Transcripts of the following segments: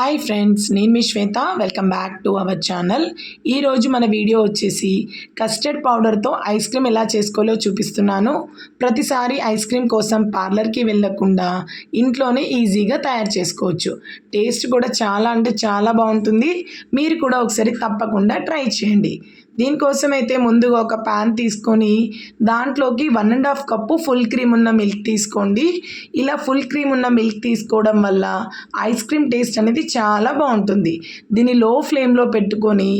Hi friends నేను మీ Shweta. Welcome back to our channel ఈరోజు మన వీడియో వచ్చేసి కస్టర్డ్ పౌడర్తో ఐస్ క్రీమ్ ఎలా చేసుకోవాలో చూపిస్తున్నాను. ప్రతిసారి ఐస్ క్రీమ్ కోసం పార్లర్కి వెళ్ళకుండా ఇంట్లోనే ఈజీగా తయారు చేసుకోవచ్చు. టేస్ట్ కూడా చాలా అంటే చాలా బాగుంటుంది. మీరు కూడా ఒకసారి తప్పకుండా ట్రై చేయండి. దీనికోసం అయితే ముందుగా ఒక ప్యాన్ తీసుకొని దాంట్లోకి one and half cup full cream ఉన్న మిల్క్ తీసుకోండి. ఇలా ఫుల్ క్రీమ్ ఉన్న మిల్క్ తీసుకోవడం వల్ల ఐస్ క్రీమ్ టేస్ట్ అనేది చాలా బాగుంటుంది. దీన్ని లో ఫ్లేమ్లో పెట్టుకొని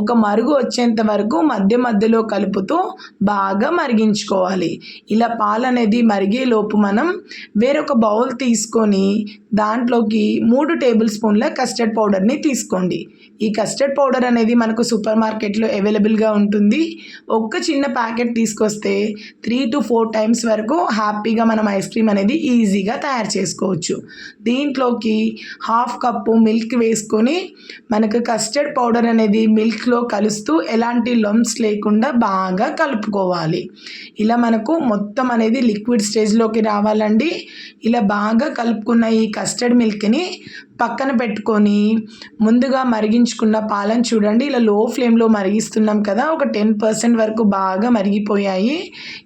ఒక మరుగు వచ్చేంత వరకు మధ్య మధ్యలో కలుపుతూ బాగా మరిగించుకోవాలి. ఇలా పాలు అనేది మరిగే లోపు మనం వేరొక బౌల్ తీసుకొని దాంట్లోకి మూడు టేబుల్ స్పూన్ల కస్టర్డ్ పౌడర్ని తీసుకోండి. ఈ కస్టర్డ్ పౌడర్ అనేది మనకు సూపర్ మార్కెట్లో అవైలబుల్గా ఉంటుంది. ఒక్క చిన్న ప్యాకెట్ తీసుకొస్తే త్రీ టు ఫోర్ టైమ్స్ వరకు హ్యాపీగా మనం ఐస్ క్రీమ్ అనేది ఈజీగా తయారు చేసుకోవచ్చు. దీంట్లోకి హాఫ్ కప్పు మిల్క్ వేసుకొని మనకు కస్టర్డ్ పౌడర్ అనేది మిల్క్లో కలుస్తూ ఎలాంటి లమ్స్ లేకుండా బాగా కలుపుకోవాలి. ఇలా మనకు మొత్తం అనేది లిక్విడ్ స్టేజ్లోకి రావాలండి. ఇలా బాగా కలుపుకున్న ఈ కస్టర్డ్ మిల్క్ని పక్కన పెట్టుకొని ముందుగా మరిగించుకున్న పాలను చూడండి. ఇలా లో ఫ్లేమ్లో మరిగిస్తున్నాం కదా ఒక టెన్ పర్సెంట్ వరకు బాగా మరిగిపోయాయి.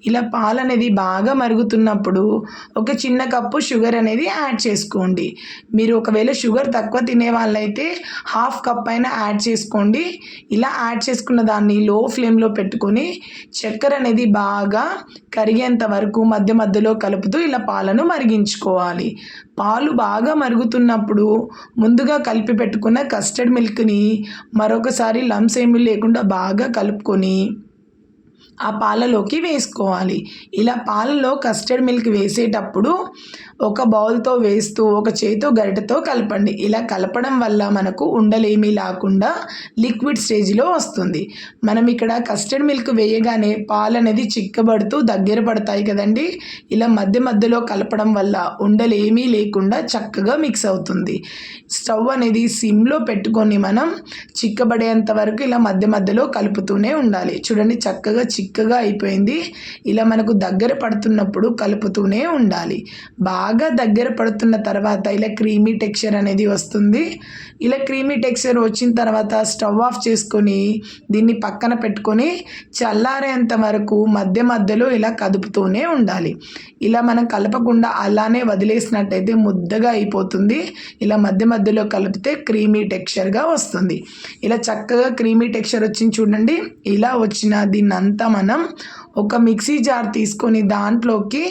ఇలా పాలు అనేది బాగా మరుగుతున్నప్పుడు ఒక చిన్న కప్పు షుగర్ అనేది యాడ్ చేసుకోండి. మీరు ఒకవేళ షుగర్ తక్కువ తినే వాళ్ళైతే హాఫ్ కప్ అయినా యాడ్ చేసుకోండి. ఇలా యాడ్ చేసుకున్న దాన్ని లో ఫ్లేమ్లో పెట్టుకొని చక్కెర అనేది బాగా కరిగేంత వరకు మధ్య మధ్యలో కలుపుతూ ఇలా పాలను మరిగించుకోవాలి. పాలు బాగా మరుగుతున్నప్పుడు ముందుగా కలిపి పెట్టుకున్న కస్టర్డ్ మిల్క్ని మరొకసారి లమ్స్ ఏమీ లేకుండా బాగా కలుపుకొని ఆ పాలలోకి వేసుకోవాలి. ఇలా పాలలో కస్టర్డ్ మిల్క్ వేసేటప్పుడు ఒక బౌల్తో వేస్తూ ఒక చేతితో గరిటెతో కలపండి. ఇలా కలపడం వల్ల మనకు ఉండలేమీ లేకుండా లిక్విడ్ స్టేజ్లో వస్తుంది. మనం ఇక్కడ కస్టర్డ్ మిల్క్ వేయగానే పాలు అనేది చిక్కబడుతూ దగ్గర పడతాయి కదండి. ఇలా మధ్య మధ్యలో కలపడం వల్ల ఉండలేమీ లేకుండా చక్కగా మిక్స్ అవుతుంది. స్టవ్ అనేది సిమ్లో పెట్టుకొని మనం చిక్కబడేంత వరకు ఇలా మధ్య మధ్యలో కలుపుతూనే ఉండాలి. చూడండి చక్కగా చిక్ చిక్కగా అయిపోయింది. ఇలా మనకు దగ్గర పడుతున్నప్పుడు కలుపుతూనే ఉండాలి. బాగా దగ్గర పడుతున్న తర్వాత ఇలా క్రీమీ టెక్స్చర్ అనేది వస్తుంది. ఇలా క్రీమీ టెక్స్చర్ వచ్చిన తర్వాత స్టవ్ ఆఫ్ చేసుకొని దీన్ని పక్కన పెట్టుకొని చల్లారేంత వరకు మధ్య మధ్యలో ఇలా కదుపుతూనే ఉండాలి. ఇలా మనం కలపకుండా అలానే వదిలేసినట్టయితే ముద్దగా అయిపోతుంది. ఇలా మధ్య మధ్యలో కలిపితే క్రీమీ టెక్స్చర్గా వస్తుంది. ఇలా చక్కగా క్రీమీ టెక్స్చర్ వచ్చింది చూడండి. ఇలా వచ్చిన దీన్ని అంతా మనం ఒక మిక్సీ జార్ తీసుకొని దాంట్లోకి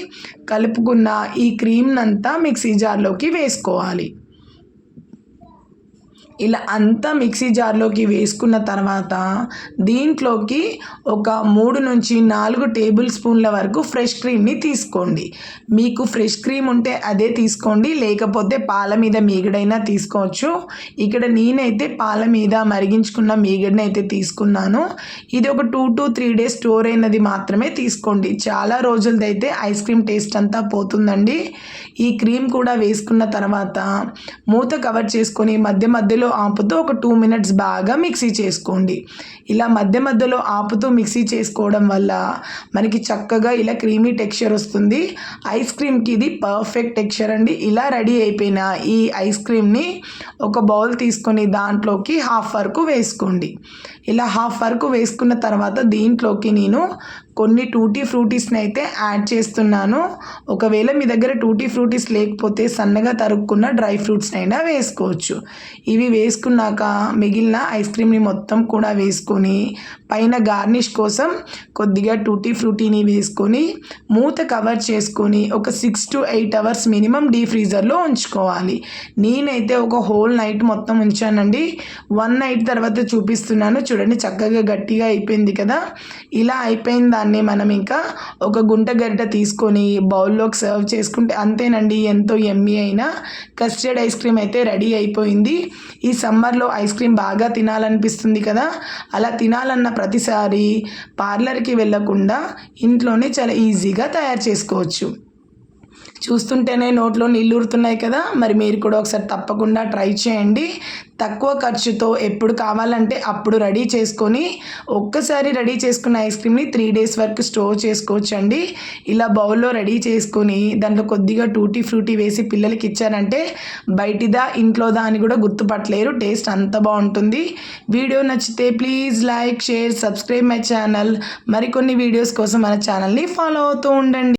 కలుపుకున్న ఈ క్రీమ్నంతా మిక్సీ జార్లోకి వేసుకోవాలి. ఇలా అంతా మిక్సీ జార్లోకి వేసుకున్న తర్వాత దీంట్లోకి ఒక మూడు నుంచి నాలుగు టేబుల్ స్పూన్ల వరకు ఫ్రెష్ క్రీమ్ని తీసుకోండి. మీకు ఫ్రెష్ క్రీమ్ ఉంటే అదే తీసుకోండి లేకపోతే పాల మీద మీగడైనా తీసుకోవచ్చు. ఇక్కడ నేనైతే పాల మీద మరిగించుకున్న మీగడని అయితే తీసుకున్నాను. ఇది ఒక two to three days store అయినది మాత్రమే తీసుకోండి. చాలా రోజులదైతే ఐస్ క్రీమ్ టేస్ట్ అంతా పోతుందండి. ఈ క్రీమ్ కూడా వేసుకున్న తర్వాత మూత కవర్ చేసుకొని మధ్య మధ్యలో ఆపుతూ ఒక టూ మినిట్స్ బాగా మిక్సీ చేసుకోండి. ఇలా మధ్య మధ్యలో ఆపుతూ మిక్సీ చేసుకోవడం వల్ల మనకి చక్కగా ఇలా క్రీమీ టెక్స్చర్ వస్తుంది. ఐస్ క్రీమ్కి ఇది పర్ఫెక్ట్ టెక్స్చర్ అండి. ఇలా రెడీ అయిపోయిన ఈ ఐస్ క్రీమ్ని ఒక బౌల్ తీసుకొని దాంట్లోకి హాఫ్ వరకు వేసుకోండి. ఇలా హాఫ్ వరకు వేసుకున్న తర్వాత దీంట్లోకి నేను కొన్ని టూటీ ఫ్రూటీస్ని అయితే యాడ్ చేస్తున్నాను. ఒకవేళ మీ దగ్గర టూటీ ఫ్రూటీస్ లేకపోతే సన్నగా తరుక్కున్న డ్రై ఫ్రూట్స్ని అయినా వేసుకోవచ్చు. ఇవి వేసుకున్నాక మిగిలిన ఐస్ క్రీమ్ని మొత్తం కూడా వేసుకొని పైన గార్నిష్ కోసం కొద్దిగా టూటీ ఫ్రూటీని వేసుకొని మూత కవర్ చేసుకొని ఒక six to eight hours minimum deep ఫ్రీజర్లో ఉంచుకోవాలి. నేనైతే ఒక హోల్ నైట్ మొత్తం ఉంచానండి. వన్ నైట్ తర్వాత చూపిస్తున్నాను. చూడండి చక్కగా గట్టిగా అయిపోయింది కదా. ఇలా అయిపోయిందా దాన్ని మనం ఇంకా ఒక గుంట గరిట తీసుకొని బౌల్లోకి సర్వ్ చేసుకుంటే అంతేనండి ఎంతో ఎమ్మి అయినా. కస్టర్డ్ ఐస్ క్రీమ్ అయితే రెడీ అయిపోయింది. ఈ సమ్మర్లో ఐస్ క్రీమ్ బాగా తినాలనిపిస్తుంది కదా? అలా తినాలన్న ప్రతిసారి పార్లర్కి వెళ్ళకుండా ఇంట్లోనే చాలా ఈజీగా తయారు చేసుకోవచ్చు. చూస్తుంటేనే నోట్లో నీళ్ళూరుతున్నాయి కదా మరి మీరు కూడా ఒకసారి తప్పకుండా ట్రై చేయండి. తక్కువ ఖర్చుతో ఎప్పుడు కావాలంటే అప్పుడు రెడీ చేసుకొని ఒక్కసారి రెడీ చేసుకున్న ఐస్ క్రీమ్ని త్రీ డేస్ వరకు స్టోర్ చేసుకోవచ్చండి. ఇలా బౌల్లో రెడీ చేసుకొని దాంట్లో కొద్దిగా టూటీ ఫ్రూటీ వేసి పిల్లలకి ఇచ్చారంటే బయటిదా ఇంట్లోదా అని కూడా గుర్తుపట్టలేరు. టేస్ట్ అంత బాగుంటుంది. వీడియో నచ్చితే please like share subscribe my channel. మరికొన్ని వీడియోస్ కోసం మన ఛానల్ని ఫాలో అవుతూ ఉండండి.